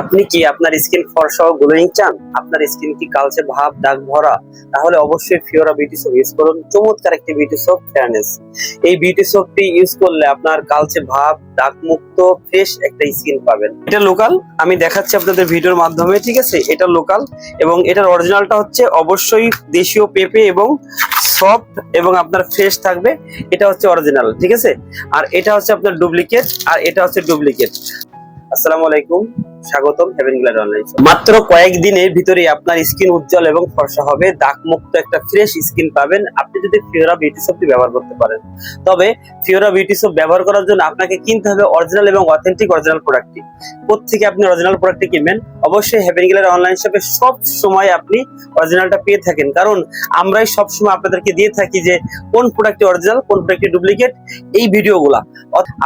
আপনি কি আপনার স্কিন ফর্সা গ্লোয়িং চান? আপনার স্কিন কি কালচে ভাব, দাগ, ভরা? তাহলে অবশ্যই ফিওরা বিউটি সোপ ইউজ করুন। চমৎকার একটি বিউটি সোপ ফেয়ারনেস এই বিউটি সোপটি ইউজ করলে আপনার কালচে ভাব, দাগ মুক্ত ফ্রেশ একটা স্কিন পাবেন। এটা লোকাল আমি দেখাচ্ছি আপনাদের ভিডিওর মাধ্যমে, ঠিক আছে? এটা লোকাল এবং এটার অরিজিনালটা হচ্ছে অবশ্যই দেশীয় পেঁপে এবং সফট এবং আপনার ফ্রেশ থাকবে। এটা হচ্ছে অরিজিনাল ঠিক আছে? আর এটা হচ্ছে আপনার ডুপ্লিকেট আর এটা হচ্ছে ডুপ্লিকেট আসসালামু আলাইকুম, স্বাগতম হেভেন গ্লাড অনলাইন মাত্র কয়েকদিনের ভিতরে আপনার স্কিন উজ্জ্বল এবং ফর্সা হবে দাগ মুক্ত একটা ফ্রেশ স্কিন পাবেন। আপনি যদি ফিওরা বিউটি সোপটি ব্যবহার করতে পারেন। তবে ফিওরা বিউটি সোপ ব্যবহার করার জন্য আপনাকে কিনতে হবে অরিজিনাল এবং অথেন্টিক অরিজিনাল প্রোডাক্টটি কোথেকে আপনি অরিজিনাল প্রোডাক্টটি কিনবেন? অবশ্যই হেভেন গ্ল্যাড অনলাইন শপে সব সময় আপনি অরিজিনালটা পেয়ে থাকেন। কারণ আমরাই সব সময় আপনাদেরকে দিয়ে থাকি যে কোন প্রোডাক্টটি অরিজিনাল কোন প্রোডাক্টটি ডুপ্লিকেট এই ভিডিওগুলা।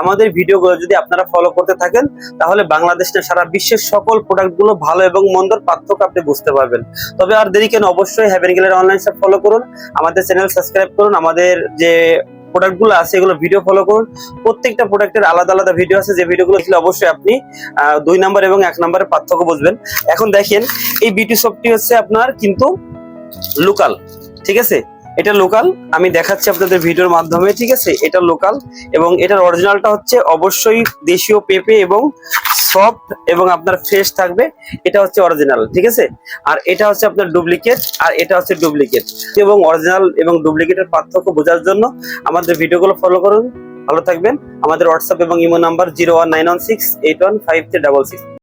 আমাদের ভিডিওগুলো যদি আপনারা ফলো করতে থাকেন, তাহলে বাংলাদেশ না সারা বিশ্বের সকল প্রোডাক্টগুলো ভালো এবং মন্দর পার্থক্য আপনি বুঝতে পারবেন। তবে আর দেরি কেন, অবশ্যই হ্যাভেন গেলের অনলাইন শপ ফলো করুন, আমাদের চ্যানেল সাবস্ক্রাইব করুন, আমাদের যে প্রোডাক্টগুলো আছে, এগুলো ভিডিও ফলো করুন। প্রত্যেকটা প্রোডাক্টের আলাদা আলাদা ভিডিও আছে, যে ভিডিওগুলো ছিল অবশ্যই আপনি দুই নাম্বার এবং এক নাম্বারের পার্থক্য বুঝবেন। এখন দেখেন, এই বিউটি শপটি হচ্ছে আপনার কিন্তু লোকাল ঠিক আছে? এটা লোকাল আমি দেখাচ্ছি আপনাদের ভিডিওর মাধ্যমে, ঠিক আছে? এটা লোকাল এবং এটার অরিজিনালটা হচ্ছে অবশ্যই দেশীয় পেঁপে এবং সফট এবং আপনার ফ্রেশ থাকবে। এটা হচ্ছে অরিজিনাল ঠিক আছে? আর এটা হচ্ছে আপনার ডুপ্লিকেট আর এটা হচ্ছে ডুপ্লিকেট এবং অরিজিনাল এবং ডুপ্লিকেটের পার্থক্য বোঝার জন্য আমাদের ভিডিওগুলো ফলো করুন। ভালো থাকবেন। আমাদের হোয়াটসঅ্যাপ এবং imo number zero one nine one six eight one five three double six